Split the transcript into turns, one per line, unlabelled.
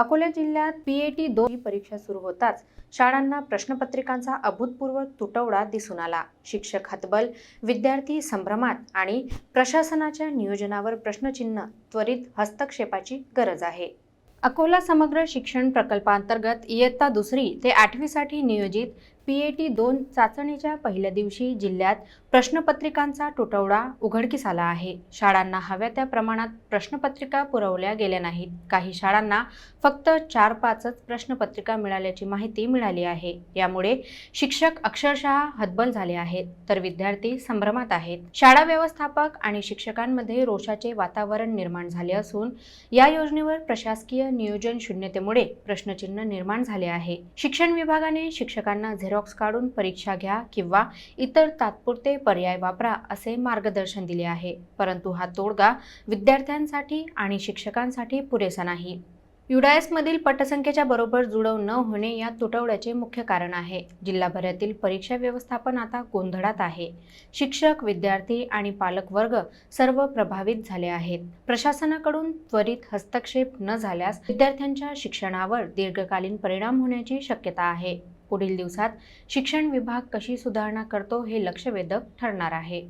अकोला जिल्ह्यात पीएटी दोन परीक्षा सुरू होताच शाळांना प्रश्नपत्रिकांचा अभूतपूर्व तुटवडा दिसून आला. शिक्षक हतबल विद्यार्थी संभ्रमात आणि प्रशासनाच्या नियोजनावर प्रश्नचिन्ह त्वरित हस्तक्षेपाची गरज आहे. अकोला समग्र शिक्षण प्रकल्पांतर्गत इयत्ता दुसरी ते आठवीसाठी नियोजित पीएटी दोन चाचणीच्या पहिल्या दिवशी जिल्ह्यात प्रश्नपत्रिकांचा तुटवडा उघडकीस आला आहे. शाळांना हव्या त्या प्रमाणात प्रश्नपत्रिका पुरवल्या गेल्या नाहीत. काही शाळांना फक्त चार पाचच प्रश्नपत्रिका मिळाल्याची माहिती मिळाली आहे. यामुळे शिक्षक अक्षरशः हतबल झाले आहेत. तर विद्यार्थी संभ्रमात आहेत. शाळा व्यवस्थापक आणि शिक्षकांमध्ये रोषाचे वातावरण निर्माण झाले असून या योजनेवर प्रशासकीय नियोजन शून्यतेमुळे प्रश्नचिन्ह निर्माण झाले आहे. शिक्षण विभागाने शिक्षकांना झेरो झेरॉक्स काढून परीक्षा घ्या किंवा इतर तात्पुरते पर्याय वापरा असे मार्गदर्शन दिले आहे. परंतु हा तोडगा विद्यार्थ्यांसाठी आणि शिक्षकांसाठी पुरेसा नाही. युडायसमधील पटसंख्येच्या बरोबर जुळव न होणे या तुटवड्याचे मुख्य कारण आहे. जिल्हाभरातील परीक्षा व्यवस्थापन आता गोंधळात आहे. शिक्षक विद्यार्थी आणि पालक वर्ग सर्व प्रभावित झाले आहेत. प्रशासनाकडून त्वरित हस्तक्षेप न झाल्यास विद्यार्थ्यांच्या शिक्षणावर दीर्घकालीन परिणाम होण्याची शक्यता आहे. पुढील दिवसात शिक्षण विभाग कशी सुधारणा करतो हे लक्षवेधक ठरणार आहे.